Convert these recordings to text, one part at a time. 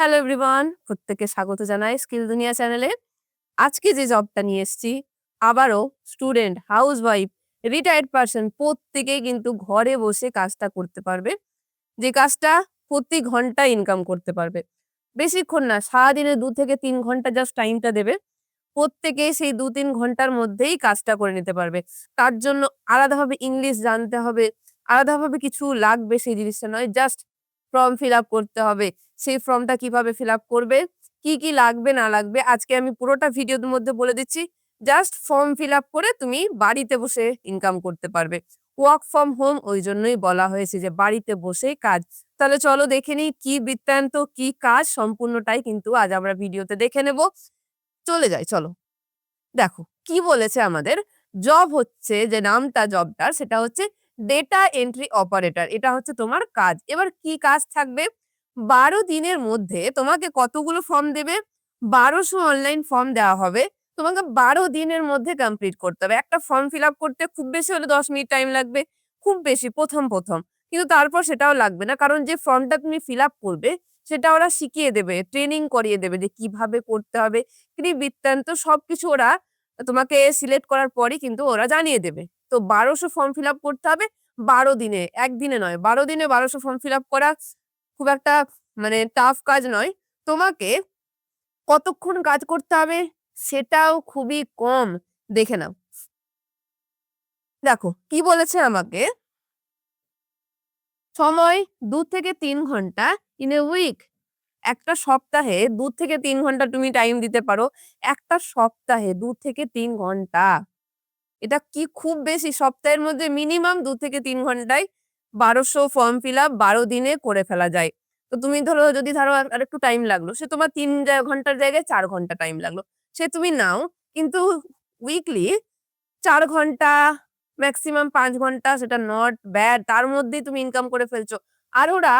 Hello everyone, প্রত্যেককে স্বাগত জানাই স্কিল দুনিয়া চ্যানেলে। আজকে যে জবটা নিয়ে এসেছি, আবারও student housewife retired person প্রত্যেকেই কিন্তু ঘরে বসে কাজটা করতে পারবে। যে কাজটা প্রতি ঘণ্টা ইনকাম করতে পারবে। বেশিক্ষণ না, সারাদিনে দু থেকে তিন ঘণ্টা জাস্ট টাইমটা দেবে। প্রত্যেকেই সেই দু তিন ঘণ্টার মধ্যেই কাজটা করে নিতে পারবে। তার জন্য আলাদাভাবে ইংলিশ জানতে হবে, আলাদাভাবে কিছু লাগবে সেই জিনিসটা নয়, জাস্ট ফর্ম ফিল আপ করতে হবে। সেই ফর্মটা কীভাবে ফিল করবে? কি কি লাগবে, না লাগবে? আজকে আমি পুরোটা ভিডিওর মধ্যে বলে দিচ্ছি, জাস্ট ফর্ম ফিল করে তুমি বাড়িতে বসে ইনকাম করতে পারবে। ওয়ার্ক ফ্রম হোম ওই জন্যই বলা হয়েছে যে বাড়িতে বসেই কাজ। তাহলে চলো দেখে নিই কি বৃত্তান্ত, কি কাজ সম্পূর্ণটাই কিন্তু আজ আমরা ভিডিওতে দেখে নেব। চলে যাই, চলো। দেখো, কি বলেছে আমাদের? জব হচ্ছে যে নামটা জবটার সেটা হচ্ছে ডেটা এন্ট্রি অপারেটর এটা হচ্ছে তোমার কাজ। এবার কি কাজ থাকবে? বারো দিনের মধ্যে তোমাকে কতগুলো ফর্ম দেবে? বারোশো অনলাইন ফর্ম দেওয়া হবে। তোমাকে বারো দিনের মধ্যে কমপ্লিট করতে হবে। একটা ফর্ম ফিল আপ করতে খুব বেশি হলে দশ মিনিট টাইম লাগবে, খুব বেশি, প্রথম প্রথম। কিন্তু তারপর সেটাও লাগবে না। কারণ যে ফর্মটা তুমি ফিল আপ করবে, সেটা ওরা শিখিয়ে দেবে ট্রেনিং করিয়ে দেবে যে কীভাবে করতে হবে কি বৃত্তান্ত সবকিছু ওরা তোমাকে সিলেক্ট করার পরই কিন্তু ওরা জানিয়ে দেবে। তো বারোশো ফর্ম ফিল আপ করতে হবে, বারো দিনে, একদিনে নয়, বারো দিনে বারোশো ফর্ম ফিল আপ করা খুব একটা মানে টাফ কাজ নয়। তোমাকে কতক্ষণ কাজ করতে হবে সেটাও খুবই কম দেখে নাও। দেখো, কি বলেছে আমাকে? সময় দু থেকে তিন ঘণ্টা ইন এ উইক একটা সপ্তাহে দু থেকে তিন ঘণ্টা তুমি টাইম দিতে পারো। একটা সপ্তাহে দু থেকে তিন ঘণ্টা। এটা কি খুব বেশি? সপ্তাহের মধ্যে মিনিমাম দু থেকে তিন ঘন্টায় বারোশো ফর্ম ফিল আপ বারো দিনে করে ফেলা যায়। তো তুমি ধরো যদি ধরো আর একটু টাইম লাগল, সে তোমার তিন ঘণ্টার জায়গায় চার ঘণ্টা টাইম লাগল। সে তুমি নাও, কিন্তু উইকলি চার ঘণ্টা ম্যাক্সিমাম পাঁচ ঘণ্টা সেটা নট ব্যাড তার মধ্যেই তুমি ইনকাম করে ফেলছো। আর ওরা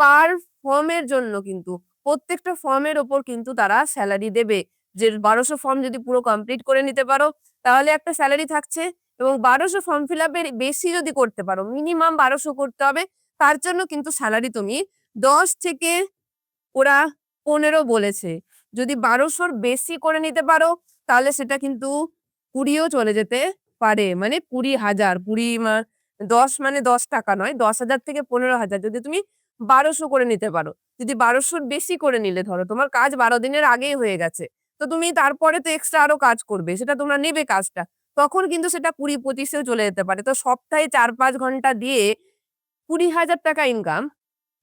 পার ফর্মের জন্য কিন্তু, প্রত্যেকটা ফর্মের ওপর কিন্তু তারা স্যালারি দেবে। যে বারোশো ফর্ম যদি পুরো কমপ্লিট করে নিতে পারো, তাহলে একটা স্যালারি থাকছে এবং বারোশো ফর্ম ফিল আপের বেশি যদি করতে পারো মিনিমাম বারোশো করতে হবে, তার জন্য কিন্তু স্যালারি তুমি দশ থেকে ওরা পনেরো বলেছে। যদি বারোশোর বেশি করে নিতে পারো, তাহলে সেটা কিন্তু কুড়িও চলে যেতে পারে। মানে কুড়ি হাজার, কুড়ি দশ মানে দশ টাকা নয়, দশ হাজার থেকে পনেরো হাজার যদি তুমি বারোশো করে নিতে পারো। যদি বারোশোর বেশি করে নিলে ধরো, তোমার কাজ বারো দিনের আগেই হয়ে গেছে, তো তুমি তারপরে তো এক্সট্রা আরও কাজ করবে, সেটা তোমরা নেবে কাজটা। তখন কিন্তু সেটা কুড়ি পঁচিশেও চলে যেতে পারে। তো সপ্তাহে চার পাঁচ ঘণ্টা দিয়ে কুড়ি হাজার টাকা ইনকাম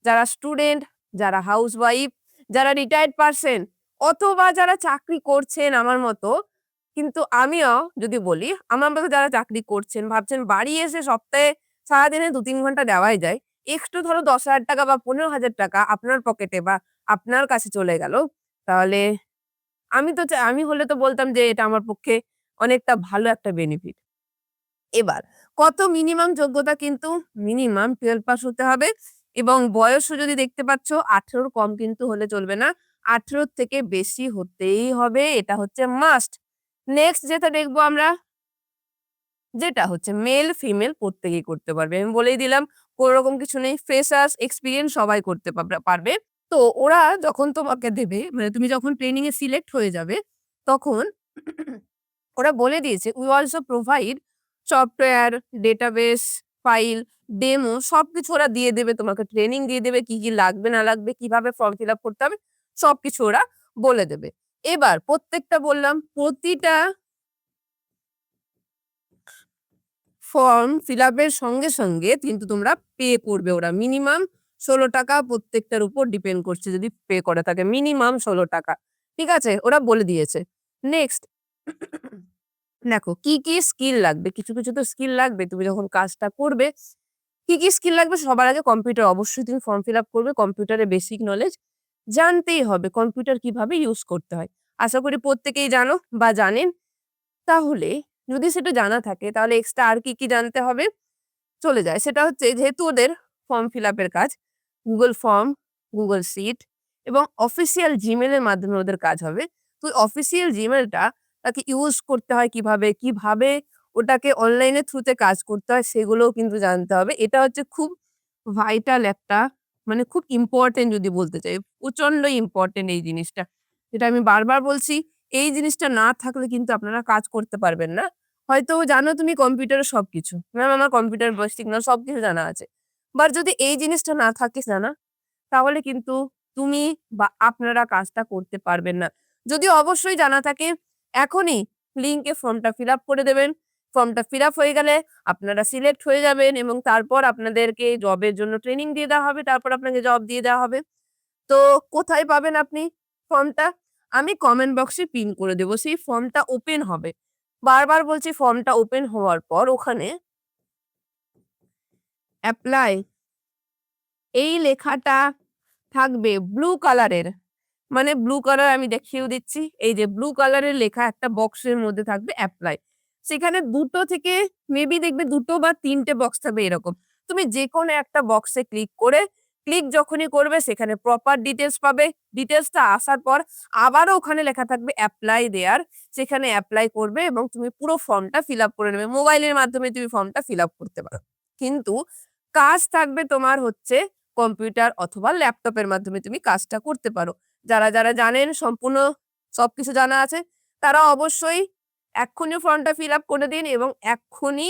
যারা স্টুডেন্ট যারা হাউস ওয়াইফ যারা রিটায়ার্ড পার্সন অথবা যারা চাকরি করছেন আমার মতো, কিন্তু আমিও যদি বলি, আমার মতো যারা চাকরি করছেন, ভাবছেন বাড়ি এসে সপ্তাহে সারাদিনে দু তিন ঘণ্টা দেওয়াই যায়, একটু ধরো দশ হাজার টাকা বা পনেরো হাজার টাকা আপনার পকেটে বা আপনার কাছে চলে গেল, তাহলে আমি তো আমি হলে তো বলতাম যে এটা আমার পক্ষে অনেকটা ভালো একটা বেনিফিট এবার, কত মিনিমাম যোগ্যতা কিন্তু মিনিমাম টুয়েলভ পাস হতে হবে এবং বয়সও যদি দেখতে পাচ্ছ, আঠেরোর কম কিন্তু হলে চলবে না। আঠেরোর থেকে বেশি হতেই হবে, এটা হচ্ছে মাস্ট নেক্সট যেটা দেখব আমরা, যেটা হচ্ছে মেল ফিমেল প্রত্যেকেই করতে পারবে। আমি বলেই দিলাম, কোনো রকম কিছু নেই ফ্রেশার্স এক্সপিরিয়েন্স সবাই করতে পারবে। তো ওরা যখন তোমাকে দেবে মানে তুমি যখন ট্রেনিং এ সিলেক্ট হয়ে যাবে, তখন ওরা বলে দিয়েছে we also provide software database file demo সবকিছু ওরা দিয়ে দেবে তোমাকে। ট্রেনিং দিয়ে দেবে, কি কি লাগবে, না লাগবে, কীভাবে ফর্ম ফিল আপ করতে হবে, সবকিছু ওরা বলে দেবে। এবার প্রত্যেকটা বললাম, প্রতিটা ফর্ম ফিল আপের সঙ্গে সঙ্গে কিন্তু তোমরা পে করবে ওরা। মিনিমাম ষোলো টাকা প্রত্যেকটার উপর ডিপেন্ড করছে, যদি পে করে থাকে। মিনিমাম ষোলো টাকা। ঠিক আছে? ওরা বলে দিয়েছে। নেক্সট দেখো, কি কি স্কিল লাগবে? কিছু কিছু তো স্কিল লাগবে। তুমি যখন কাজটা করবে, কি কি স্কিল লাগবে সবার আগে কম্পিউটার অবশ্যই তুমি ফর্ম ফিল আপ করবে কম্পিউটারে বেসিক নলেজ জানতেই হবে কম্পিউটার কীভাবে ইউজ করতে হয়। আশা করি প্রত্যেকেই জানো বা জানেন। তাহলে যদি সেটা জানা থাকে, তাহলে এক্সট্রা আর কি কি জানতে হবে? চলে যায়। সেটা হচ্ছে যেহেতু ওদের ফর্ম ফিল আপের কাজ গুগল ফর্ম গুগল সিট এবং অফিসিয়াল জিমেলের মাধ্যমে ওদের কাজ হবে। তো অফিসিয়াল জিমেলটা তাকে ইউজ করতে হয় কীভাবে কীভাবে ওটাকে অনলাইনের থ্রুতে কাজ করতে হয় সেগুলোও কিন্তু জানতে হবে। এটা হচ্ছে খুব ভাইটাল একটা মানে খুব ইম্পর্টেন্ট যদি বলতে চাই, প্রচণ্ড ইম্পর্টেন্ট এই জিনিসটা। যেটা আমি বারবার বলছি, এই জিনিসটা না থাকলে কিন্তু আপনারা কাজ করতে পারবেন না। হয়তো জানো তুমি কম্পিউটারে সব কিছু ম্যাম আমার কম্পিউটার বেসিক না সবকিছু জানা আছে। বাট যদি এই জিনিসটা না থাকে জানা, তাহলে কিন্তু তুমি বা আপনারা কাজটা করতে পারবেন না। যদি অবশ্যই জানা থাকে এখনই লিঙ্কে ফর্মটা ফিল করে দেবেন। ফর্মটা ফিল হয়ে গেলে আপনারা সিলেক্ট হয়ে যাবেন এবং তারপর আপনাদেরকে জবের জন্য ট্রেনিং দিয়ে দেওয়া হবে, তারপর আপনাকে জব দিয়ে দেওয়া হবে। তো কোথায় পাবেন আপনি ফর্মটা আমি কমেন্ট বক্সে পিন করে দেবো, সেই ফর্মটা ওপেন হবে। বারবার বলছি ফর্মটা ওপেন হওয়ার পর ওখানে অ্যাপ্লাই এই লেখাটা থাকবে ব্লু কালারের মানে ব্লু কালার আমি দেখিয়েও দিচ্ছি। এই যে ব্লু কালারের লেখা একটা বক্সের মধ্যে থাকবে অ্যাপ্লাই সেখানে দুটো থেকে মেবি দেখবে দুটো বা তিনটে বক্স থাকবে এরকম। তুমি যে কোনো একটা বক্সে ক্লিক করে ক্লিক যখনই করবে সেখানে প্রপার ডিটেলস পাবে। ডিটেলসটা আসার পর আবারও ওখানে লেখা থাকবে অ্যাপ্লাই দেয়ার সেখানে অ্যাপ্লাই করবে এবং তুমি পুরো ফর্মটা ফিল করে নেবে। মোবাইলের মাধ্যমে তুমি ফর্মটা ফিল করতে পারো। কিন্তু কাজ থাকবে তোমার হচ্ছে কম্পিউটার অথবা ল্যাপটপের মাধ্যমে তুমি কাজটা করতে পারো। যারা যারা জানেন, সম্পূর্ণ সবকিছু জানা আছে, তারা অবশ্যই এক্ষুনি ফর্মটা ফিল আপ করে দিন এবং এক্ষুনি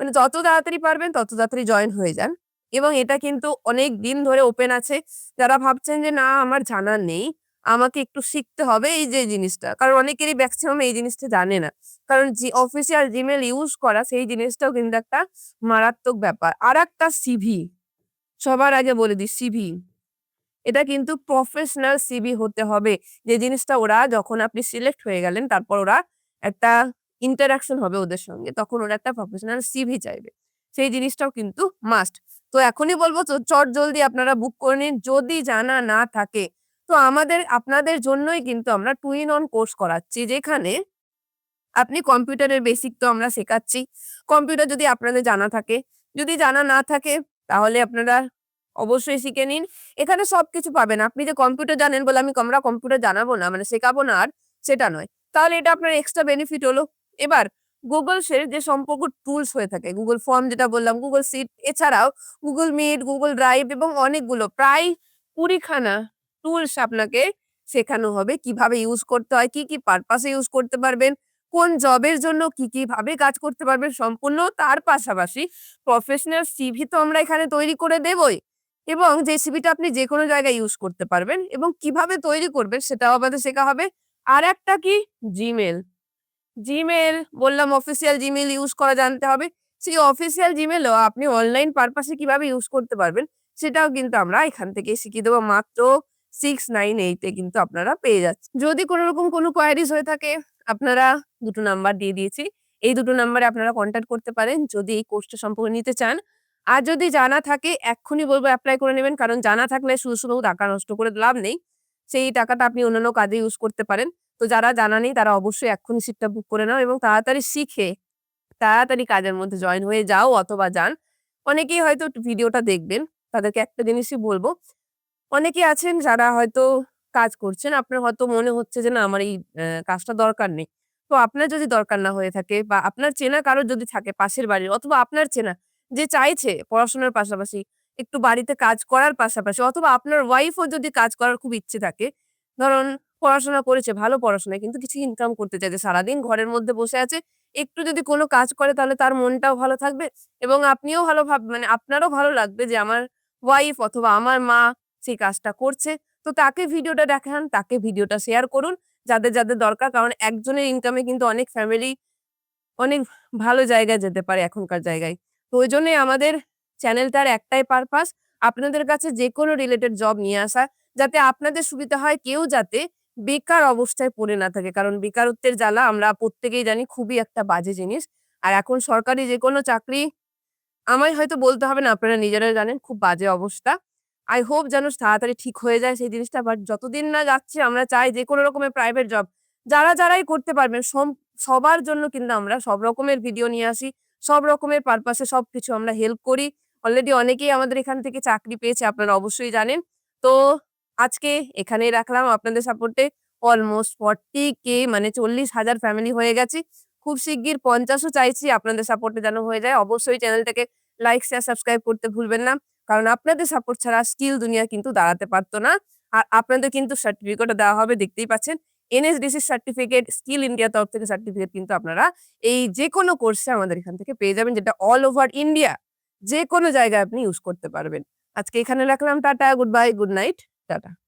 মানে যত তাড়াতাড়ি পারবেন, তত তাড়াতাড়ি জয়েন হয়ে যান। এবং এটা কিন্তু অনেক দিন ধরে ওপেন আছে। যারা ভাবছেন যে, না, আমার জানা নেই, আমাকে একটু শিখতে হবে এই যে জিনিসটা। কারণ অনেকেরই ম্যাক্সিমাম এই জিনিসটা জানে না। কারণ জি, অফিসিয়াল জিমেল ইউজ করা, সেই জিনিসটাও কিন্তু একটা মারাত্মক ব্যাপার। আর একটা সিভি, সবার আগে বলে দিই, সিভি। এটা কিন্তু প্রফেশনাল সিভি হতে হবে। যে জিনিসটা ওরা যখন আপনি সিলেক্ট হয়ে গেলেন, তারপর ওরা একটা ইন্টারাকশন হবে ওদের সঙ্গে, তখন ওরা একটা প্রফেশনাল সিভি চাইবে। সেই জিনিসটাও কিন্তু মাস্ট তো এখনই বলব চট জলদি আপনারা বুক করে নিন। যদি জানা না থাকে, তো আমাদের, আপনাদের জন্যই কিন্তু আমরা টু ইন অন কোর্স করাচ্ছি, যেখানে আপনি কম্পিউটারের বেসিক তো আমরা শেখাচ্ছি। কম্পিউটার যদি আপনাদের জানা থাকে, যদি জানা না থাকে, তাহলে আপনারা অবশ্যই শিখে নিন। এখানে সবকিছু পাবেন। আপনি যে কম্পিউটার জানেন বলে আমি আমরা কম্পিউটার জানাব না মানে শেখাবো না আর, সেটা নয়। তাহলে এটা আপনার এক্সট্রা বেনিফিট হলো। এবার গুগল শের যে সম্পর্ক টুলস হয়ে থাকে গুগল ফর্ম যেটা বললাম গুগল সিট এছাড়াও গুগল মিট গুগল ড্রাইভ এবং অনেকগুলো প্রায় কুড়িখানা টুলস আপনাকে শেখানো হবে। কীভাবে ইউজ করতে হয়, কি কি পারপাসে ইউজ করতে পারবেন, কোন জবের জন্য কি কি ভাবে কাজ করতে পারবেন সম্পূর্ণ তার পাশাপাশি প্রফেশনাল সিভি তো আমরা এখানে তৈরি করে দেবই। এবং যে সিভিটা আপনি যে কোনো জায়গায় ইউজ করতে পারবেন এবং কীভাবে তৈরি করবেন সেটাও আমাদের শেখা হবে। আর একটা কি? জিমেল জিমেল বললাম অফিসিয়াল জিমেল ইউজ করা জানতে হবে। সেই অফিসিয়াল জিমেলও আপনি অনলাইন পারপাসে কীভাবে ইউজ করতে পারবেন সেটাও কিন্তু আমরা এখান থেকে শিখিয়ে দেবো। মাত্র সিক্স নাইন এইটে কিন্তু আপনারা পেয়ে যাচ্ছেন। যদি কোনো রকম কোনো কোয়ারিজ হয়ে থাকে, আপনারা দুটো নাম্বার দিয়ে দিয়েছি। এই দুটো নাম্বারে আপনারা কন্ট্যাক্ট করতে পারেন। যদি এই কোর্সটা সম্পর্কে নিতে চান আর যদি জানা থাকে, এক্ষুনি বলব অ্যাপ্লাই করে নেবেন। কারণ জানা থাকলে শুধু শুধু টাকা নষ্ট করে লাভ নেই। সেই টাকাটা আপনি অন্যান্য কাজে ইউজ করতে পারেন। তো যারা জানা নেই, তারা অবশ্যই এক্ষুনি সিটটা বুক করে নাও এবং তাড়াতাড়ি শিখে, তাড়াতাড়ি কাজের মধ্যে জয়েন হয়ে যাও অথবা যান। অনেকেই হয়তো ভিডিওটা দেখবেন, তাদেরকে একটা জিনিসই বলব। অনেকে আছেন যারা হয়তো কাজ করছেন, আপনার হয়তো মনে হচ্ছে যে, না, আমার এই কাজটা দরকার নেই। তো আপনার যদি দরকার না হয়ে থাকে বা আপনার চেনা কারোর যদি থাকে, পাশের বাড়ির অথবা আপনার চেনা যে চাইছে পড়াশোনার পাশাপাশি, একটু বাড়িতে কাজ করার পাশাপাশি অথবা আপনার ওয়াইফও যদি কাজ করার খুব ইচ্ছে থাকে, ধরুন পড়াশোনা করেছে, ভালো পড়াশোনা কিন্তু কিছু ইনকাম করতে চাইছে, সারাদিন ঘরের মধ্যে বসে আছে, একটু যদি কোনো কাজ করে তাহলে তার মনটাও ভালো থাকবে এবং আপনিও ভালো ভাব মানে আপনারও ভালো লাগবে যে আমার ওয়াইফ অথবা আমার মা সেই কাজটা করছে। তো তাকে ভিডিওটা দেখান, তাকে ভিডিওটা শেয়ার করুন, যাদের যাদের দরকার, কারণ একজনের ইনকামে কিন্তু অনেক ফ্যামিলি অনেক ভালো জায়গায় যেতে পারে এখনকার জায়গায়। তো ওই জন্যই আমাদের চ্যানেলটার একটাই পারপাস আপনাদের কাছে যে কোনো রিলেটেড জব নিয়ে আসা, যাতে আপনাদের সুবিধা হয় কেউ যাতে বেকার অবস্থায় পড়ে না থাকে। কারণ বেকারত্বের জ্বালা আমরা প্রত্যেকেই জানি খুবই একটা বাজে জিনিস। আর এখন সরকারি যে কোনো চাকরি আমায় হয়তো বলতে হবে না, আপনারা নিজেরা জানেন খুব বাজে অবস্থা। আই হোপ যেন তাড়াতাড়ি ঠিক হয়ে যায় সেই জিনিসটা বাট যতদিন না যাচ্ছে আমরা চাই যে কোনো রকমের প্রাইভেট জব যারা যারাই করতে পারবেন সবার জন্য কিন্তু আমরা সব রকমের ভিডিও নিয়ে আসি। সব রকমের পারপাসে সবকিছু আমরা হেল্প করি। অলরেডি অনেকেই আমাদের এখান থেকে চাকরি পেয়েছে, আপনারা অবশ্যই জানেন। তো আজকে এখানেই রাখলাম আপনাদের সাপোর্টে অলমোস্ট ফর্টি কে মানে চল্লিশ হাজার ফ্যামিলি হয়ে গেছে। খুব শিগগির পঞ্চাশও চাইছি আপনাদের সাপোর্টে যেন হয়ে যায়। অবশ্যই চ্যানেলটাকে লাইক শেয়ার সাবস্ক্রাইব করতে ভুলবেন না। কারণ আপনাদের সাপোর্ট ছাড়া স্কিল দুনিয়া কিন্তু দাঁড়াতে পারতো না। আর আপনাদের কিন্তু সার্টিফিকেটও দেওয়া হবে, দেখতেই পাচ্ছেন। এনএসডিসি সার্টিফিকেট স্কিল ইন্ডিয়া তরফ থেকে সার্টিফিকেট কিন্তু আপনারা এই যে কোনো কোর্সে আমাদের এখান থেকে পেয়ে যাবেন, যেটা অল ওভার ইন্ডিয়া যে কোনো জায়গায় আপনি ইউজ করতে পারবেন। আজকে এখানে রাখলাম, tata goodbye good night tata.